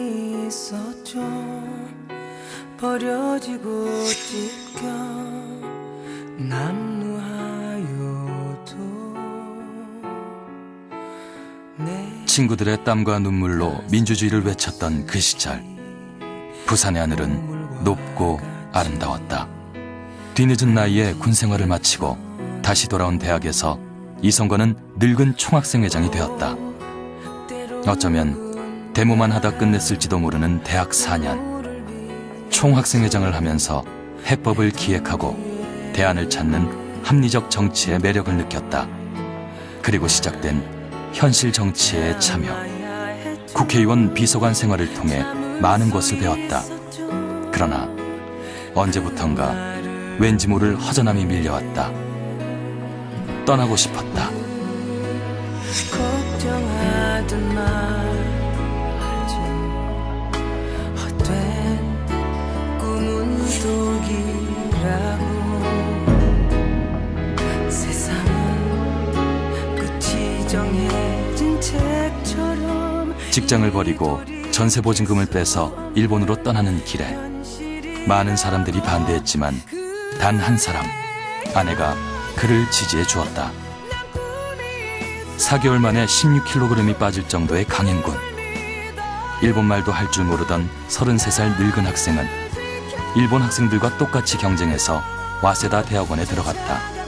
꿈이 있었죠. 버려지고 찢겨 남루하여도 내 친구들의 땀과 눈물로 민주주의를 외쳤던 그 시절 부산의 하늘은 높고 아름다웠다. 뒤늦은 나이에 군 생활을 마치고 다시 돌아온 대학에서 이성권은 늙은 총학생 회장이 되었다. 어쩌면 데모만 하다 끝냈을지도 모르는 대학 4년. 총학생 회장을 하면서 해법을 기획하고 대안을 찾는 합리적 정치의 매력을 느꼈다. 그리고 시작된 현실 정치에 참여. 국회의원 비서관 생활을 통해 많은 것을 배웠다. 그러나 언제부턴가 왠지 모를 허전함이 밀려왔다. 떠나고 싶었다. 걱정하던 말 직장을 버리고 전세 보증금을 빼서 일본으로 떠나는 길에 많은 사람들이 반대했지만 단 한 사람, 아내가 그를 지지해 주었다. 4개월 만에 16kg이 빠질 정도의 강행군. 일본 말도 할 줄 모르던 33살 늙은 학생은 일본 학생들과 똑같이 경쟁해서 와세다 대학원에 들어갔다.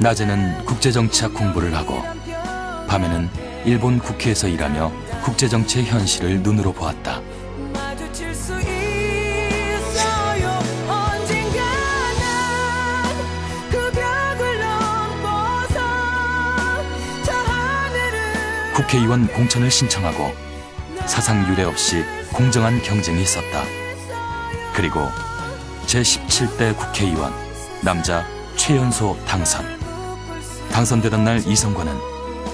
낮에는 국제정치학 공부를 하고 밤에는 일본 국회에서 일하며 국제정치의 현실을 눈으로 보았다. 하늘을 국회의원 공천을 신청하고 사상 유례 없이 공정한 경쟁이 있었다. 그리고 제17대 국회의원 남자 최연소 당선. 당선되던 날 이성관은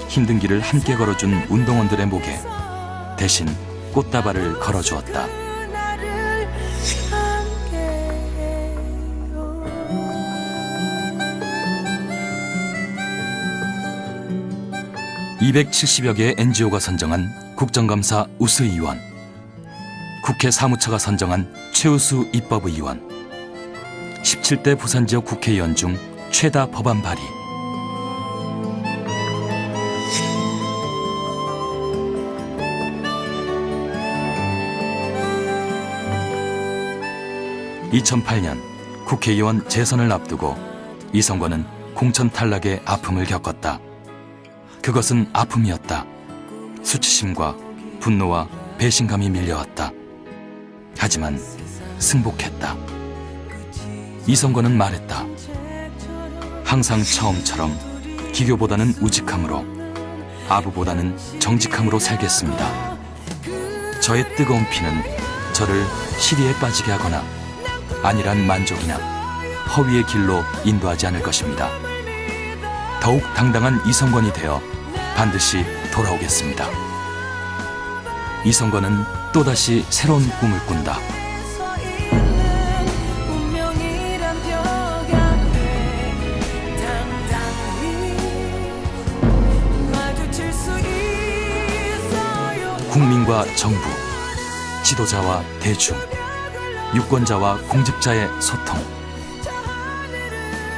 힘든 길을 함께 걸어준 운동원들의 목에 대신 꽃다발을 걸어주었다. 나를 함께해요 270여 개의 NGO가 선정한 국정감사 우수의원, 국회 사무처가 선정한 최우수 입법의원, 17대 부산지역 국회의원 중 최다 법안 발의, (2008년) 국회의원 재선을 앞두고 이성권은 공천 탈락의 아픔을 겪었다. 그것은 아픔이었다. 수치심과 분노와 배신감이 밀려왔다. 하지만 승복했다. 이성권은 말했다. 항상 처음처럼 기교보다는 우직함으로, 아부보다는 정직함으로 살겠습니다. 저의 뜨거운 피는 저를 시리에 빠지게 하거나 안일한 만족이나 허위의 길로 인도하지 않을 것입니다. 더욱 당당한 이성권이 되어 반드시 돌아오겠습니다. 이성권은 또다시 새로운 꿈을 꾼다. 국민과 정부, 지도자와 대중, 유권자와 공직자의 소통,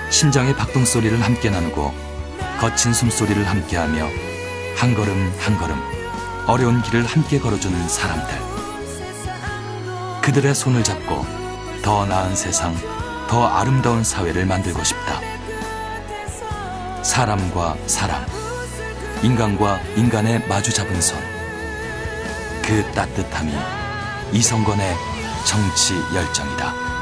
심장의 박동 소리를 함께 나누고 거친 숨소리를 함께하며 한 걸음 한 걸음 어려운 길을 함께 걸어주는 사람들. 그들의 손을 잡고 더 나은 세상, 더 아름다운 사회를 만들고 싶다. 사람과 사람, 인간과 인간의 마주 잡은 손. 그 따뜻함이 이성건의 정치 열정이다.